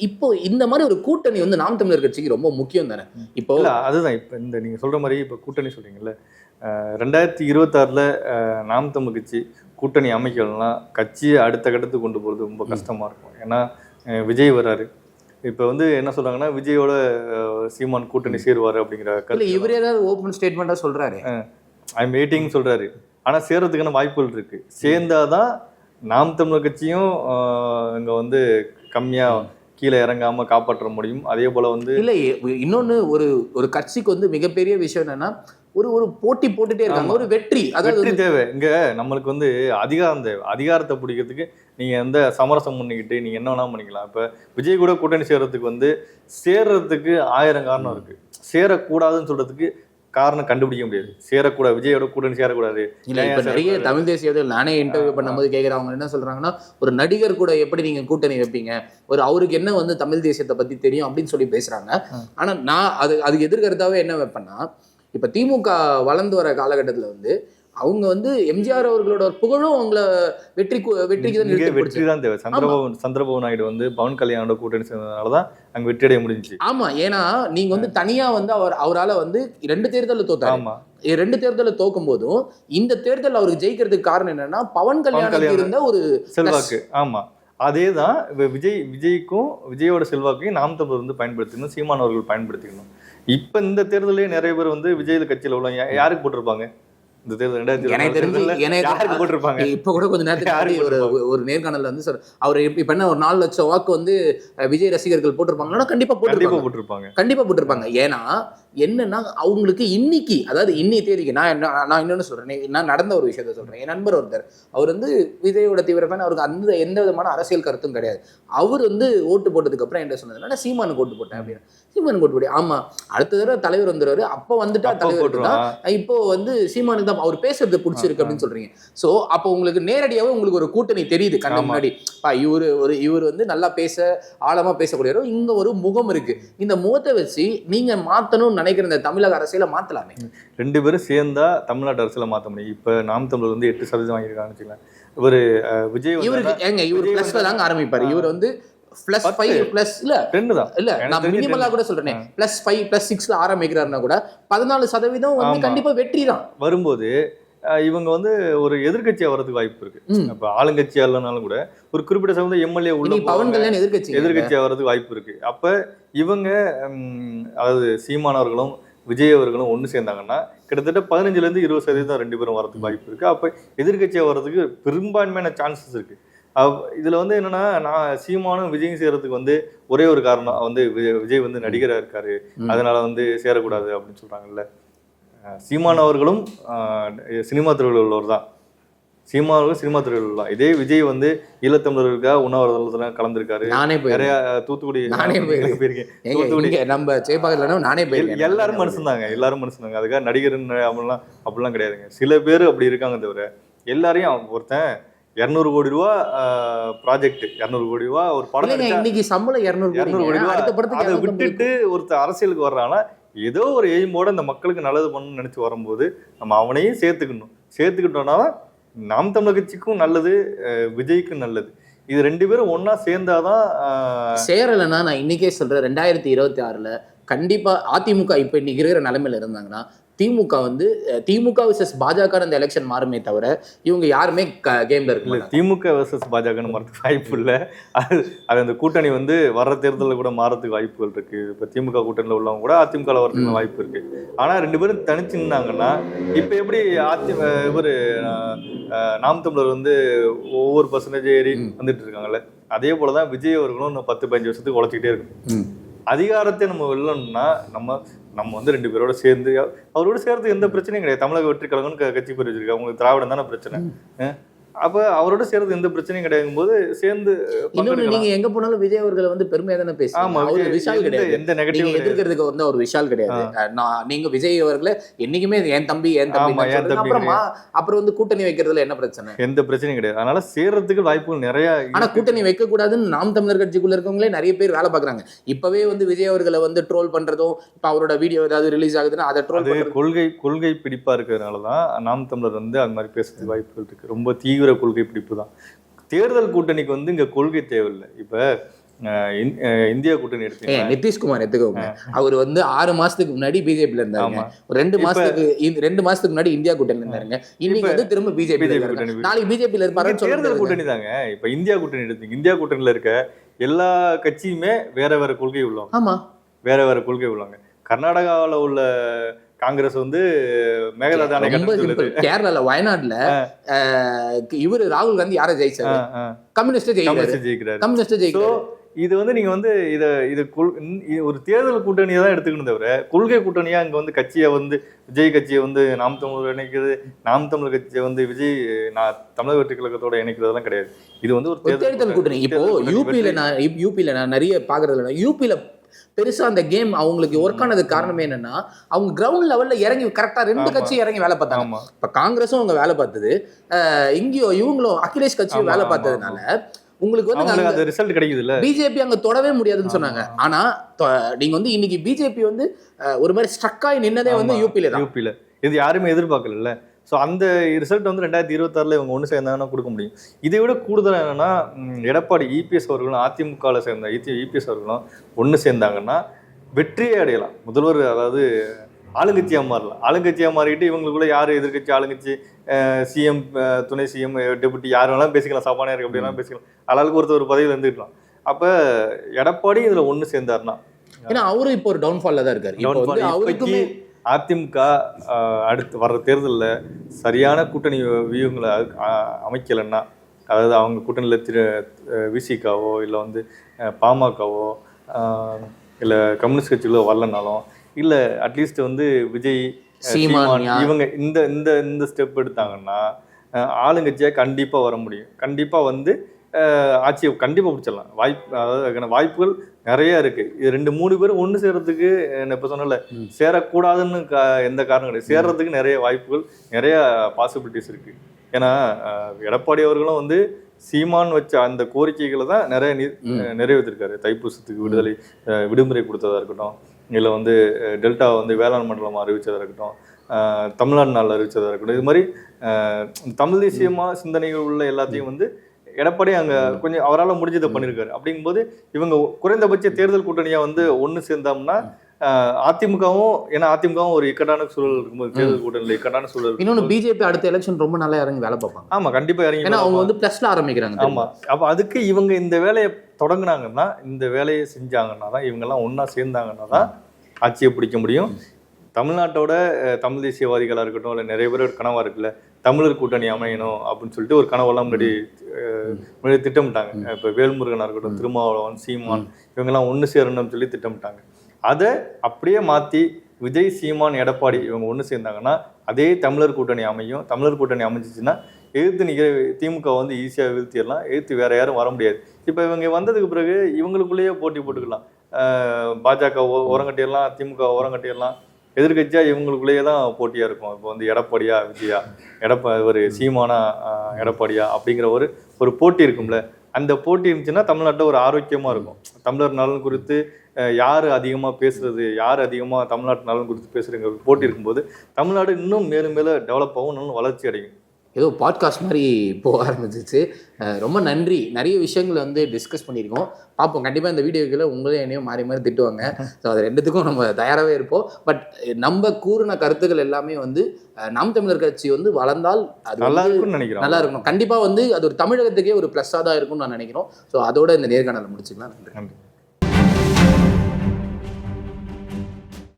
இப்போ இந்த மாதிரி ஒரு கூட்டணி வந்து நாம் தமிழர் கட்சிக்கு ரொம்ப முக்கியம் தானே? இப்போ அதுதான். இப்ப இந்த நீங்க சொல்ற மாதிரி இப்ப கூட்டணி சொல்றீங்கல்ல அஹ் ரெண்டாயிரத்தி இருபத்தாறுல நாம் தமிழ் கட்சி கூட்டணி அமைக்கலன்னா கட்சியை அடுத்த கட்டத்துக்கு கொண்டு போறது ரொம்ப கஷ்டமா இருக்கும். ஏன்னா விஜய் வராரு. இப்ப வந்து என்ன சொல்றாங்கன்னா விஜயோட சீமான் கூட்டணி சேருவாரு அப்படிங்கிற கருத்து இவர் ஏதாவது ஓப்பன் ஸ்டேட்மெண்டா சொல்றாரு. ஐம் வெயிட்டிங் சொல்றாரு. ஆனா சேர்றதுக்கான வாய்ப்புகள் இருக்கு. சேர்ந்தாதான் நாம் தமிழர் கட்சியும் இங்க வந்து கம்மியா கீழே இறங்காம காப்பாற்ற முடியும். அதே போல வந்து இல்ல இ- இன்னொன்னு ஒரு ஒரு கட்சிக்கு வந்து மிகப்பெரிய விஷயம் என்னன்னா ஒரு ஒரு போட்டி போட்டுட்டே இருக்காங்க. ஒரு வெற்றி. அதாவது வெற்றி தேவை. இங்க நம்மளுக்கு வந்து அதிகாரம் தேவை. அதிகாரத்தை பிடிக்கிறதுக்கு நீங்க எந்த சமரசம் பண்ணிக்கிட்டு நீங்க என்ன வேணா பண்ணிக்கலாம். இப்ப விஜய் கூட கூட்டணி சேர்றதுக்கு வந்து சேர்றதுக்கு ஆயிரம் காரணம் இருக்கு. சேரக்கூடாதுன்னு சொல்றதுக்கு காரணம் கண்டுபிடிக்க முடியாது. சேரக்கூடாது விஜயோட கூட்டணி சேரக்கூடாது. இல்ல இப்ப நிறைய? தமிழ் தேசியவாதிகள் நானே இன்டர்வியூ பண்ணும்போது கேக்குறவங்க என்ன சொல்றாங்கன்னா ஒரு நடிகர் கூட எப்படி நீங்க கூட்டணி வைப்பீங்க? ஒரு அவருக்கு என்ன வந்து தமிழ் தேசியத்தை பத்தி தெரியும் அப்படின்னு சொல்லி பேசுறாங்க. ஆனா நான் அது அதுக்கு எதிர்கருத்தாவே என்ன வைப்பேன்னா இப்ப திமுக வளர்ந்து வர காலகட்டத்துல வந்து அவங்க வந்து எம்ஜிஆர் அவர்களோட புகழும் அவங்கள வெற்றி வெற்றிக்கு தான் வெற்றி தான் தேவை. சந்திரபாபு சந்திரபாபு நாயுடு வந்து பவன் கல்யாணோட கூட்டணி சேர்ந்ததுனாலதான் அங்க வெற்றி அடைய முடிஞ்சுச்சு. ஆமா. ஏன்னா நீங்க வந்து தனியா வந்து அவர் அவரால வந்து ரெண்டு தேர்தலில் தோத்தாரு. ஆமா. ரெண்டு தேர்தலில் தோக்கும் போதும் இந்த தேர்தல் அவருக்கு ஜெயிக்கிறதுக்கு காரணம் என்னன்னா பவன் கல்யாணம். இருந்த ஒரு செல்வாக்கு. ஆமா. அதே தான் விஜய் விஜய்க்கும் விஜயோட செல்வாக்கையும் நாம் தமிழர் வந்து பயன்படுத்திக்கணும் சீமான் அவர்கள் பயன்படுத்திக்கணும். இப்ப இந்த தேர்தலே நிறைய பேர் வந்து விஜய் கட்சியில உள்ள யாருக்கு போட்டிருப்பாங்க? இந்த தேர்தல் ரெண்டாயிரத்தி எனக்கு தெரிஞ்சு தேர்தல்ல எனக்கு யாருக்கு போட்டிருப்பாங்க? இப்ப கூட கொஞ்ச நேரத்துக்கு ஒரு ஒரு நேர்காணல்ல வந்து சார் அவர் இப்ப என்ன ஒரு நாலு லட்சம் வாக்கு வந்து விஜய் ரசிகர்கள் போட்டிருப்பாங்கன்னா கண்டிப்பா போட்டிருப்பாங்க. போட்டிருப்பாங்க. கண்டிப்பா போட்டிருப்பாங்க. ஏன்னா என்னன்னா அவங்களுக்கு இன்னைக்கு அதாவது இன்னி தேதிக்கு நான் என்ன நான் இன்னொன்னு சொல்றேன். நீ- நான் நடந்த ஒரு விஷயத்த சொல்றேன். என் நண்பர் ஒருத்தர் அவர் வந்து விஜயோட தீவிர fan அவருக்கு அந்த எந்த விதமான அரசியல் கருத்தும் கிடையாது. அவர் வந்து ஓட்டு போட்டதுக்கு அப்புறம் என்ன சொன்னதுன்னா நான் சீமானுக்கு ஓட்டு போட்டேன் அப்படின்னு. சீமானுக்கு ஓட்டு போட்டேன் ஆமா அடுத்த தடவை தலைவர் வந்துருவாரு அப்ப வந்துட்டா தலைவர் இப்போ வந்து சீமானுக்கு தான் அவர் பேசுறது பிடிச்சிருக்கு அப்படின்னு சொல்றீங்க. சோ அப்போ உங்களுக்கு நேரடியாவே உங்களுக்கு ஒரு கூட்டணி தெரியுது கண்ணு. முன்னாடி. இவரு ஒரு இவர் வந்து நல்லா பேச ஆழமா பேசக்கூடியவர் இங்க ஒரு முகம் இருக்கு. இந்த முகத்தை வச்சு நீங்க மாத்தணும்னு நினைக்கிற இந்த தமிழக அரசியல மாத்தலாமே. ரெண்டு பேரும் சேர்ந்தா தமிழ்நாட்டு அரசியல மாத்த முடியும். இப்ப நாம் தமிழர் வந்து எட்டு சதவீதம் வாங்கியிருக்காங்கன்னு வச்சுக்கலாம் இவரு விஜய் இவருக்கு ஏங்க இவர் பிளஸ்ல தாங்க ஆரம்பிப்பாரு. இவர் வந்து பிளஸ். ஃபைவ் பிளஸ் இல்ல ரெண்டு தான். இல்ல நான் மினிமலா கூட சொல்றேன். பிளஸ் ஃபைவ் பிளஸ் சிக்ஸ்ல ஆரம்பிக்கிறாருன்னா கூட பதினாலு சதவீதம் வந்து. கண்டிப்பா வெற்றி தான். வரும்போது இவங்க வந்து ஒரு எதிர்க்கட்சியா வர்றதுக்கு வாய்ப்பு இருக்கு. இப்ப ஆளுங்கட்சியா இல்லைனாலும் கூட ஒரு குறிப்பிட்ட சதவீதம் எம்எல்ஏ உள்ள பவன். கல்யாண் எதிர்கட்சி எதிர்கட்சியா வர்றதுக்கு வாய்ப்பு இருக்கு. அப்ப இவங்க அதாவது சீமானவர்களும் விஜய் அவர்களும் ஒண்ணு சேர்ந்தாங்கன்னா கிட்டத்தட்ட பதினஞ்சுல இருந்து இருபது சதவீதம் ரெண்டு பேரும் வரதுக்கு வாய்ப்பு இருக்கு. அப்ப எதிர்கட்சியா வர்றதுக்கு பெரும்பான்மையான சான்சஸ் இருக்கு. அவ்- இதுல வந்து என்னன்னா நான் சீமானும் விஜயும் சேரத்துக்கு வந்து ஒரே ஒரு காரணம். வந்து விஜய் விஜய் வந்து நடிகரா இருக்காரு. அதனால வந்து சேரக்கூடாது அப்படின்னு சொல்றாங்கல்ல. அஹ் சீமான் அவர்களும் சினிமா துறையில் உள்ளவர் தான். சீமா அவர்களும் சினிமா துறையில் உள்ளவர் தான். இதே விஜய் வந்து ஈழத்தமிழர்களுக்காக உணவரத்துல கலந்திருக்காரு. நானே போய் நிறைய தூத்துக்குடி நானே போயிருக்கேன். தூத்துக்குடி. நம்ம சேப்பாக்கலனா நானே போயிருக்கேன். எல்லாரும் மனுஷன் தாங்க எல்லாரும் மனுஷன் தாங்க அதுக்காக நடிகர்னு அப்படிலாம் அப்படிலாம் கிடையாதுங்க. சில பேர் அப்படி இருக்காங்க தவிர எல்லாரையும் ஒருத்தன் இரநூறு கோடி ரூபா ப்ராஜெக்ட் இரநூறு கோடி ரூபா ஒரு படம் இன்னைக்கு சம்பளம் இருநூறு இரநூறு கோடி ரூபா அதை 250 விட்டுட்டு ஒருத்தர் அரசியலுக்கு வர்றானா ஏதோ ஒரு எய்மோட இந்த மக்களுக்கு நல்லது பண்ணணும்னு நினைச்சு வரும்போது நம்ம அவனையும் சேர்த்துக்கணும். சேர்த்துக்கிட்டோம்னா நாம் தமிழர் கட்சிக்கும் நல்லது விஜய்க்கும் நல்லது. இது ரெண்டு பேரும் ஒண்ணா சேர்ந்தாதான் சேரலைன்னா நான் இன்னைக்கே சொல்றேன் ரெண்டாயிரத்தி இருபத்தி ஆறுல கண்டிப்பா அதிமுக இப்ப இன்னைக்கு இருக்கிற நிலைமையில இருந்தாங்கன்னா திமுக வந்து திமுக விசஸ் பாஜக இந்த எலெக்ஷன் மாறுமே தவிர இவங்க யாருமே கேம்ல இருக்க திமுக வர்சஸ் பாஜகன்னு மாறதுக்கு வாய்ப்பு இல்ல அது அது அந்த கூட்டணி வந்து வர்ற தேர்தலில் கூட மாறதுக்கு வாய்ப்புகள் இருக்கு இப்ப திமுக கூட்டணியில் உள்ளவங்க கூட அதிமுக வரதுக்கு. வாய்ப்பு இருக்கு ஆனா ரெண்டு பேரும் தனிச்சு நின்னாங்கன்னா இப்ப எப்படி அதி இவரு நாம் தமிழர் வந்து ஒவ்வொரு பர்சன்டேஜ் ஏறி. வந்துட்டு இருக்காங்கல்ல அதே போலதான் விஜய் அவர்களும் இன்னும் பத்து பதினஞ்சு வருஷத்துக்கு உழைச்சிக்கிட்டே இருக்கும். அதிகாரத்தை நம்ம வெல்லணும்னா நம்ம நம்ம வந்து ரெண்டு பேரோட சேர்ந்து அவரோட சேர்த்து எந்த பிரச்சனையும் கிடையாது. தமிழக வெற்றி கழகம்னு கட்சி பேர் வச்சிருக்காங்க உங்களுக்கு திராவிடம் தானே பிரச்சனை அப்ப அவரோட சேர்த்து எந்த பிரச்சனையும் கிடையாதும் போது சேர்ந்து. நீங்க எங்க போனாலும் விஜய் அவர்களை வந்து பெருமையா தானே ஆமா அவரு விஜய் விஷால் கிடையாது. எந்த நெகட்டிவ் எதிர்க்கிறதுக்கு வந்து ஒரு விஷால் கிடையாது. நான் நீங்க விஜய் அவர்களை என்னைக்குமே என் தம்பி என் தம்பி ஆமா, என் தம்பி அப்புறமா அப்புறம் வந்து கூட்டணி வைக்கிறதுல என்ன பிரச்சனை? எந்த பிரச்சனையும் கிடையாது. அதனால சேர்றதுக்கு வாய்ப்புகள் நிறைய ஆனா. கூட்டணி வைக்க கூடாதுன்னு நாம் தமிழர் கட்சிக்குள்ள இருக்கவங்களே நிறைய பேர் வேலை பாக்குறாங்க இப்பவே வந்து விஜய் அவர்களை வந்து ட்ரோல் பண்றதும் இப்ப அவரோட வீடியோ ஏதாவது ரிலீஸ் ஆகுதுன்னா அதை ட்ரோல் கொள்கை கொள்கை பிடிப்பா இருக்கிறதுனால தான் நாம் தமிழர் வந்து அது மாதிரி பேசுறதுக்கு வாய்ப்புகள் இருக்கு. ரொம்ப தீவிர கொள்கை பிடிப்பு தான் தேர்தல் கூட்டணிக்கு வந்து இங்க கொள்கை தேவையில்லை. இப்ப இந்தியா கூட்டணி ஏ எடுத்தீங்க நிதிஷ்குமார் எடுத்துக்கோங்க. அவர் வந்து ஆறு மாசத்துக்கு முன்னாடி பிஜேபில இருந்தாருங்க. ரெண்டு மாசத்துக்கு ரெண்டு மாசத்துக்கு முன்னாடி இந்தியா கூட்டணில இருந்தாருங்க. இன்னைக்கு வந்து திரும்ப பிஜேபி கூட்டணி. நாளைக்கு பிஜேபில இருப்பாருன்னு இங்க தேர்தல் கூட்டணி தாங்க இப்ப இந்தியா கூட்டணி எடுத்தீங்க. இந்தியா கூட்டணியில இருக்க எல்லா கட்சியுமே வேற வேற கொள்கை உள்ளவங்க. ஆமா. வேற வேற கொள்கை உள்ளவங்க. கர்நாடகாவில் உள்ள காங்கிரஸ் வந்து மேகதாது அணை ரொம்ப கட்டணும்னு சிம்பிள் கேரளால வயநாடுல இவரு ராகுல் காந்தி யாரை ஜெயிச்சாரு? கம்யூனிஸ்ட் ஜெயிக்கிறாரு. கம்யூனிஸ்ட் ஜெயிக்கிறாரு. இது வந்து நீங்க வந்து இத இது ஒரு தேர்தல் கூட்டணியை தான் எடுத்துக்கணும் தவிர கொள்கை கூட்டணியா இங்க வந்து கட்சியை வந்து விஜய் கட்சியை வந்து நாம் தமிழர் இணைக்கிறது நாம் தமிழர் கட்சியை வந்து விஜய் நான் தமிழக வெற்றி கழகத்தோட இணைக்கிறதெல்லாம் கிடையாது. இது வந்து ஒரு தேர்தல் கூட்டணி. இப்போ யூபியில. நான் யூபியில நான் நிறைய பாக்குறதுல யூபியில பெருசா அந்த கேம் அவங்களுக்கு ஒர்க் ஆனதுக்கு காரணம் என்னன்னா அவங்க கிரவுண்ட் லெவல்ல இறங்கி கரெக்டா ரெண்டு ஆமா. கட்சி இறங்கி வேலை பார்த்தாங்க. இப்ப காங்கிரஸும் அவங்க வேலை பார்த்தது. இங்கேயும் இவங்களும் அகிலேஷ் கட்சியும் வேலை பார்த்ததுனால உங்களுக்கு வந்து அந்த ரிசல்ட் கிடைக்குது இல்ல பிஜேபி அங்க தொடவே முடியாதுன்னு சொன்னாங்க. ஆனா நீங்க வந்து இன்னைக்கு பிஜேபி வந்து ஒரு மாதிரி ஸ்ட்ரக் ஆகி நின்னதே வந்து. யூபியில தான். யூபியில இது யாருமே எதிர்பார்க்கல ஸோ அந்த ரிசல்ட் வந்து ரெண்டாயிரத்தி இருபத்தாறுல இவங்க ஒன்று சேர்ந்தாங்கன்னா கொடுக்க முடியும். இதை விட கூடுதலாக என்னன்னா எடப்பாடி இபிஎஸ் அவர்களும் அதிமுகவில் சேர்ந்த இபிஎஸ் அவர்களும் ஒன்று சேர்ந்தாங்கன்னா வெற்றியே அடையலாம். முதல்வர் அதாவது ஆளுங்கட்சியா மாறலாம். ஆளுங்கட்சியா மாறிட்டு இவங்களுக்குள்ள யார் எதிர்க்கட்சி ஆளுங்கட்சி சிஎம் துணை சிஎம் டெபுட்டி யார் வேணாலும் பேசிக்கலாம். சபாநாயகர் அப்படி வேணாலும் பேசிக்கலாம். ஆளாளுக்கு ஒருத்தர் ஒரு பதவியில் இருந்துக்கலாம் அப்போ எடப்பாடி இதுல ஒன்று சேர்ந்தாருன்னா. ஏன்னா அவரும் இப்போ ஒரு டவுன்ஃபால்ல தான் இருக்காரு. அவருக்குமே அதிமுக அடுத்து வர்ற தேர்தலில் சரியான கூட்டணி வியூகங்களை அமைக்கலைன்னா அதாவது அவங்க கூட்டணியில் திரு விசிகாவோ இல்லை வந்து பாமகவோ இல்லை கம்யூனிஸ்ட் கட்சிகளோ வரலனாலும் இல்லை அட்லீஸ்ட் வந்து விஜய் இவங்க இந்த இந்த இந்த ஸ்டெப் எடுத்தாங்கன்னா ஆளுங்கட்சியாக கண்டிப்பாக வர முடியும். கண்டிப்பாக வந்து ஆட்சியை கண்டிப்பாக பிடிச்சிடலாம். வாய்ப்பு அதாவது வாய்ப்புகள் நிறைய இருக்கு. இது ரெண்டு மூணு பேரும் ஒன்று சேர்றதுக்கு என்ன இப்போ சொன்னல. சேரக்கூடாதுன்னு கா- எந்த காரணம் கிடையாது. சேர்றதுக்கு நிறைய வாய்ப்புகள் நிறைய பாசிபிலிட்டிஸ் இருக்கு. ஏன்னா எடப்பாடி அவர்களும் வந்து சீமான் வச்ச அந்த கோரிக்கைகளை தான் நிறைய. நிறைவேற்றிருக்காரு. தைப்பூசத்துக்கு விடுதலை விடுமுறை கொடுத்ததா இருக்கட்டும் இல்லை வந்து டெல்டா வந்து வேளாண் மண்டலம் அறிவிச்சதா இருக்கட்டும் தமிழ்நாடு நாள் அறிவிச்சதா இருக்கட்டும். இது மாதிரி தமிழ் தேசியமா சிந்தனைகள் உள்ள எல்லாத்தையும் வந்து எடப்பாடி அங்க கொஞ்சம் அவரால் முடிஞ்சதை பண்ணியிருக்காரு அப்படிங்கும்போது இவங்க குறைந்தபட்ச தேர்தல் கூட்டணியா வந்து ஒன்று சேர்ந்தோம்னா அதிமுகவும் ஏன்னா அதிமுகவும் ஒரு இக்கட்டான சூழல் இருக்கும்போது தேர்தல் கூட்டணியில் இக்கட்டான சூழல் இருக்கும்போது- பிஜேபி அடுத்த எலெக்ஷன் ரொம்ப நல்லா இறங்கி வேலை பார்ப்பாங்க. ஆமா கண்டிப்பா இறங்கி ஏன்னா அவங்க வந்து பிளஸ்ல ஆரம்பிக்கிறாங்க ஆமா. அப்ப அதுக்கு இவங்க இந்த வேலையை தொடங்குனாங்கன்னா இந்த வேலையை செஞ்சாங்கன்னா தான் இவங்க எல்லாம் ஒண்ணா சேர்ந்தாங்கன்னா தான் ஆட்சியை பிடிக்க முடியும். தமிழ்நாட்டோட தமிழ் தேசியவாதிகளா இருக்கட்டும் இல்ல நிறைய பேர் ஒரு கனவா இருக்குல்ல தமிழர் கூட்டணி அமையணும் அப்படின்னு சொல்லிட்டு ஒரு கனவெல்லாம் முன்னாடி முன்னாடி திட்டமிட்டாங்க. இப்ப வேல்முருகனா இருக்கட்டும் திருமாவளவன் சீமான் இவங்கெல்லாம் ஒண்ணு சேரணும்னு சொல்லி திட்டமிட்டாங்க. அதை அப்படியே மாத்தி விஜய் சீமான் எடப்பாடி இவங்க ஒண்ணு சேர்ந்தாங்கன்னா அதே தமிழர் கூட்டணி அமையும். தமிழர் கூட்டணி அமைஞ்சிச்சுன்னா எதிர்த்து நிற்கிற திமுக வந்து ஈஸியாக வீழ்த்திடலாம். எதிர்த்து வேற யாரும் வர முடியாது. இப்போ இவங்க வந்ததுக்கு பிறகு இவங்களுக்குள்ளேயே போட்டி போட்டுக்கலாம். பாஜக ஓரங்கட்டிடலாம் திமுக ஓரங்கட்டிடலாம் எதிர்கட்சியாக இவங்களுக்குள்ளேயே தான் போட்டியாக இருக்கும். இப்போ வந்து எடப்பாடியா விஜயா எடப்பா ஒரு சீமானா எடப்பாடியா அப்படிங்கிற ஒரு ஒரு போட்டி இருக்கும்ல. அந்த போட்டி இருந்துச்சுன்னா தமிழ்நாட்டில் ஒரு ஆரோக்கியமாக இருக்கும். தமிழர் நலன் குறித்து யார் அதிகமாக பேசுறது யார் அதிகமாக தமிழ்நாட்டு நலன் குறித்து பேசுறதுங்கிற ஒரு போட்டி இருக்கும்போது தமிழ்நாடு இன்னும் மேலும் மேலே டெவலப் ஆகும் இன்னும் வளர்ச்சி அடையும். ஏதோ பாட்காஸ்ட் மாதிரி போக ஆரம்பிச்சிச்சு. ரொம்ப நன்றி. நிறைய விஷயங்களை வந்து டிஸ்கஸ் பண்ணியிருக்கோம். பார்ப்போம். கண்டிப்பாக இந்த வீடியோக்களை உங்களே என்னையும் மாறி மாறி திட்டுவாங்க. ஸோ அது ரெண்டுத்துக்கும் நம்ம தயாராகவே இருப்போம். பட் நம்ம கூறின கருத்துக்கள் எல்லாமே வந்து நாம் தமிழர் கட்சி வந்து வளர்ந்தால் அது நல்லா இருக்கும்னு நினைக்கிறேன் நல்லா இருக்கணும். கண்டிப்பாக வந்து அது ஒரு தமிழகத்துக்கே ஒரு ப்ளஸ்ஸாக தான் இருக்கும்னு நான் நினைக்கிறோம். ஸோ அதோட இந்த நேர்காணலை முடிச்சுக்கலாம். நன்றி. நன்றி.